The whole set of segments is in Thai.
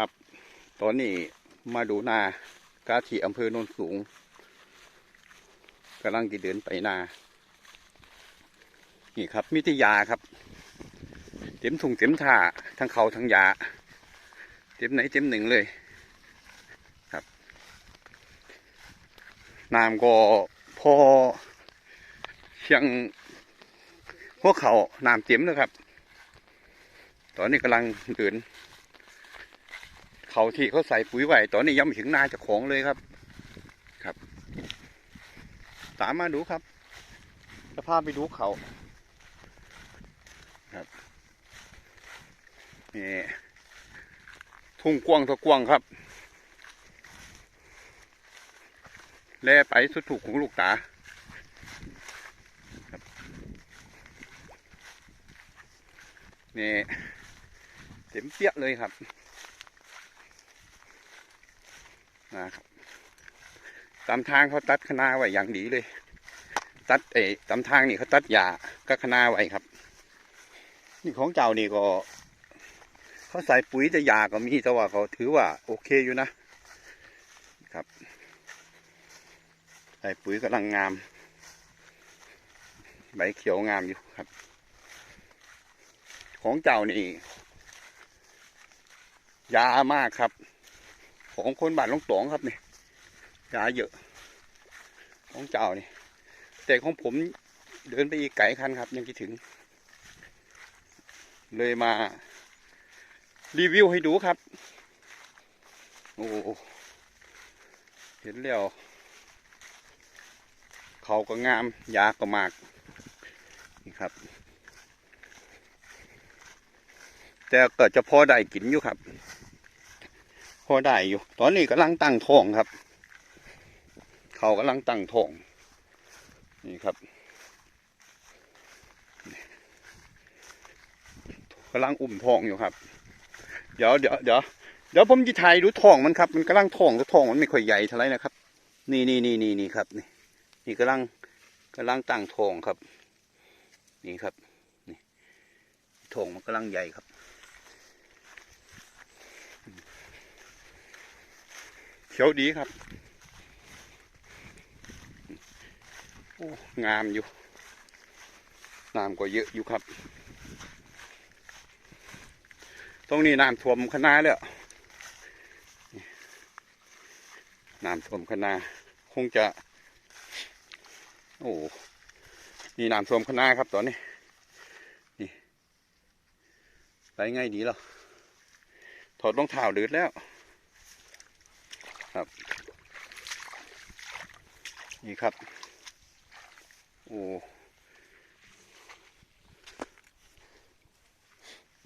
ครับ ตอนนี้มาดูนากาที่อำเภอโนนสูงกำลังจะเดินไปนา นี่ครับมิทยาครับ เต็มถุงเต็มท่าทั้งเขาทั้งยา เต็มไหนเต็มหนึ่งเลย ครับน้ำก็พอเชียงพวกเขาน้ำเต็มเลยครับ ตอนนี้กำลังเดิน เขาที่เขาใส่ปุ๋ยไว้ตอนนี้ยังไม่ถึงนาจะของเลยครับครับ ตามมาดูครับจะพาไปดูเขาครับนี่ทุ่งกว้างทะกว้างครับ แล่ไปสุดถูกของลูกตาครับนี่เต็มเปี้ยเลยครับ นะครับตามทางเขาตัดคณะไว้อย่างดีเลย ตัดเอ๋ตามทางนี่เขาตัดหญ้าก็คณะไว้ครับ นี่ของเจ้านี่ก็ เขาใส่ปุ๋ยแต่หญ้าก็มีแต่ว่าเขาถือว่าโอเคอยู่นะครับใส่ปุ๋ยกำลังงาม ใบเขียวงามอยู่ครับ ของเจ้านี่ยามากครับ ของคนบ้านลงตองครับนี่ยาเยอะ ของเจ้านี่แต่ของผมเดินไปอีกไกลคันครับ ยังคิดถึง เลยมา รีวิวให้ดูครับ โอ้เห็นแล้วเขาก็งามยาก็มากนี่ครับ แต่ก็จะพอได้กินอยู่ครับ พอได้อยู่ ตอนนี้กำลังตั้งท้องครับ เขากำลังตั้งท้อง นี่ครับกำลังอุ่มท้องอยู่ครับ เดี๋ยวเดี๋ยวเดี๋ยวเดี๋ยวผมจะถ่ายดูท้องมันครับ มันกำลังท้องแต่ท้องมันไม่ค่อยใหญ่เท่าไหร่นะครับ นี่นี่นี่นี่นี่ครับนี่นี่กำลังกำลังตั้งท้องครับ นี่ครับ นี่ท้องมันกำลังใหญ่ครับ ขียวดีครับโอ้งามอยู่น้ำก็เยอะอยู่ครับ ตรงนี้น้ำท่วมคณะแล้วน้ำท่วมคณะคงจะ โอ้นี่น้ำท่วมคณะครับตอนนี้ นี่ไปง่ายดีเหรอถอดรองเท้าเดือดแล้ว ครับ นี่ครับ โอ้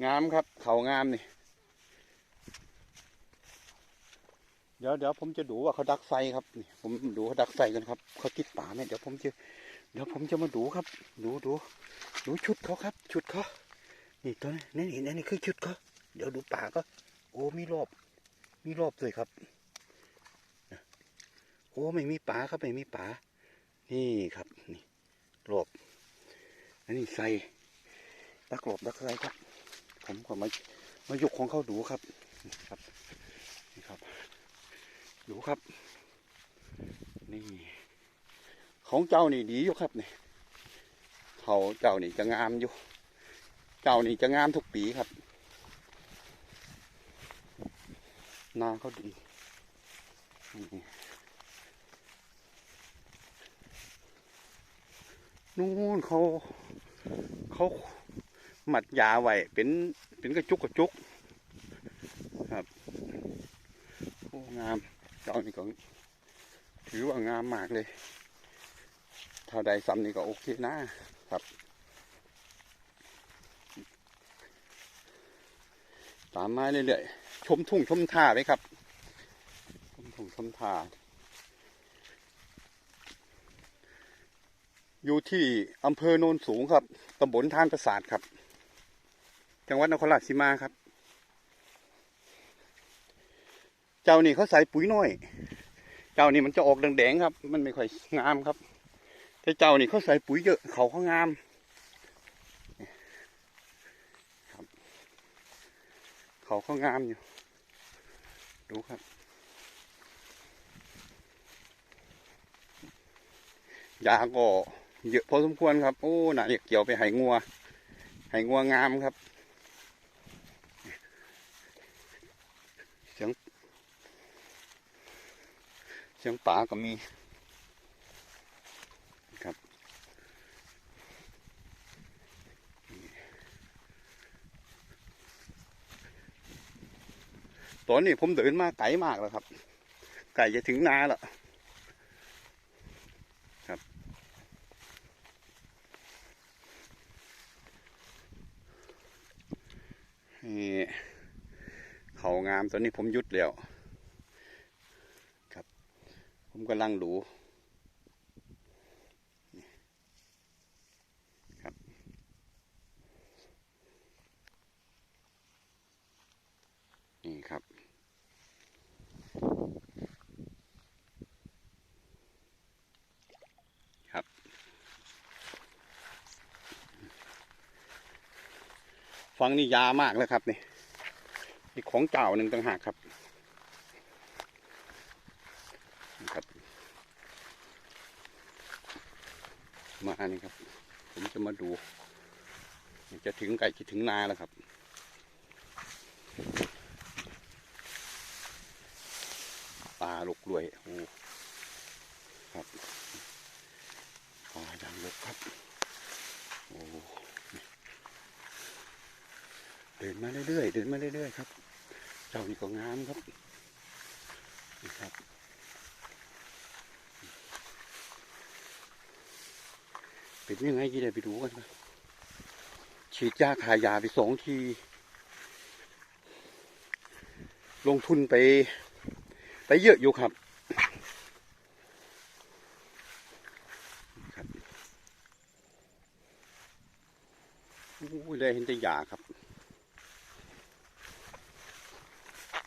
งามครับ เขางามนี่ เดี๋ยวเดี๋ยวผมจะดูว่าเขาดักไฟครับนี่ผมดูเขาดักไฟกันครับ เขาติดป่าไหมเดี๋ยวผมจะเดี๋ยวผมจะมาดูครับ ดูดูดูชุดเขาครับ ชุดเขานี่ตัวนี้นี่นี่นี่คือชุดเขาเดี๋ยวดูป่าก็ โอ้มีรอบมีรอบเลยครับ โอ้ไม่มีป่าครับไม่มีป่านี่ครับนี่หลบอันนี้ใส่ดักหลบดักใส่ครับ ผมก็มามายกของเขาดูครับนี่ครับนี่ครับ ดูครับ นี่ ของเจ้านี่ดีอยู่ครับนี่เขาเจ้านี่จะงามอยู่ เจ้านี่จะงามทุกปีครับนาเขาดีนี่ นู่นเขาเขาหมัดยาไว้เป็นเป็นกระจุกกระจุกครับโอ้งามเจ้านี่ก็ถือว่างามมากเลยถ้าได้ซ้ำนี่ก็โอเคนะครับ ตามมาเรื่อยๆชมทุ่งชมท่าไหมครับชมทุ่งชมท่า อยู่ที่อำเภอโนนสูงครับตำบลท่านประสาทครับ จังหวัดนครราชสีมาครับ เจ้านี่เขาใส่ปุ๋ยน้อย เจ้านี่มันจะออกแดงๆครับ มันไม่ค่อยงามครับ แต่เจ้านี่เขาใส่ปุ๋ยเยอะเขาเขางามครับ เขาเขางามอยู่ ดูครับยาก็ เยอะพอสมควรครับ โอ้หนาอยากเกี่ยวไปไหงัวไหงัวงามครับ เสียง เสียงป่าก็มีครับตอนนี้ผมเดินมาไกลมากแล้วครับ ไก่จะถึงนาแล้วครับ นี่ เขางามตอนนี้ผมยุดแล้ว ครับ ผมกำลังหลูครับ นี่ครับ ฟังนี่ยามากแล้วครับนี่อีกของเจ้าหนึ่งต่างหากครับครับ มานี่ครับ ผมจะมาดู จะถึงไก่จะถึงนาแล้วครับปลาลกรวยโอ้ครับปลาอย่างลกครับ โอ้นี่ เดินมาเรื่อยๆเดินมาเรื่อยๆครับ เจ้านี่ก็งามครับนี่ครับ เป็นยังไงกี่ได้ไปดูกันครับฉีดยาขายยาไปสองที ลงทุนไป ไปเยอะอยู่ครับครับอู้ยเลยเห็นแต่ยาครับ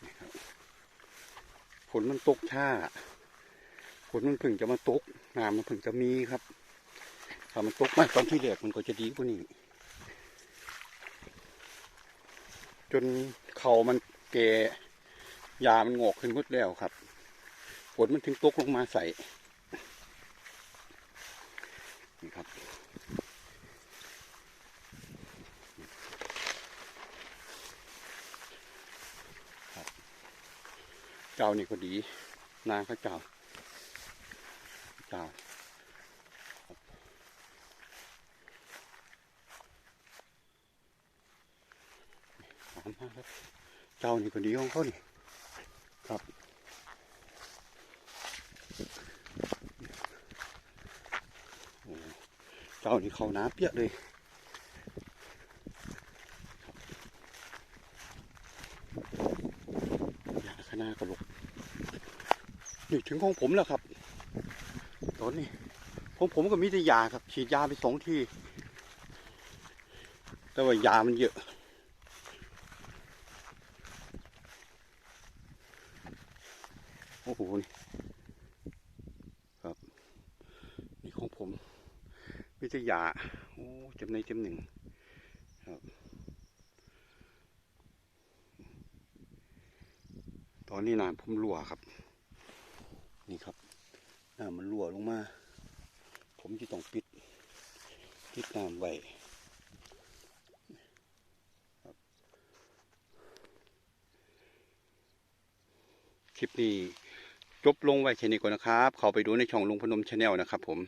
นี่ครับฝ นมันตกช้าฝนมันเพิ่งจะมาตกน้ำมันเพิ่งจะมีครับถ้ามันตกมากตอนที่แรกมันก็จะดีกว่านี้จนเขามันแก่ยามันงอกขึ้นหมดแล้วครับฝนมันถึงตกลงมาใส่ นี่ครับ ครับ เจ้านี่ก็ดี นาข้าเจ้า เจ้าหอมมากครับเจ้านี่ก็ดีของเขานี่ครับเจ้านี่เขาน้ำเปียกเลยครับยาคณะกระลก นี่ถึงของผมแล้วครับตอนนี้ของผมก็มีแต่ยาครับ ฉีดยาไปสองทีแต่ว่ายามันเยอะ โอ้โหนี่ครับ นี่ของผมวิทยาโอ้จำในจำหนึ่งครับ ตอนนี้น้ำผมรั่วครับ นี่ครับน้ำมันรั่วลงมา ผมจะต้องปิดปิดน้ำไว้คลิปนี้จบลงไว้แค่นี้ก่อนนะครับ เขาไปดูในช่องลุงพนมชาแนลนะครับผม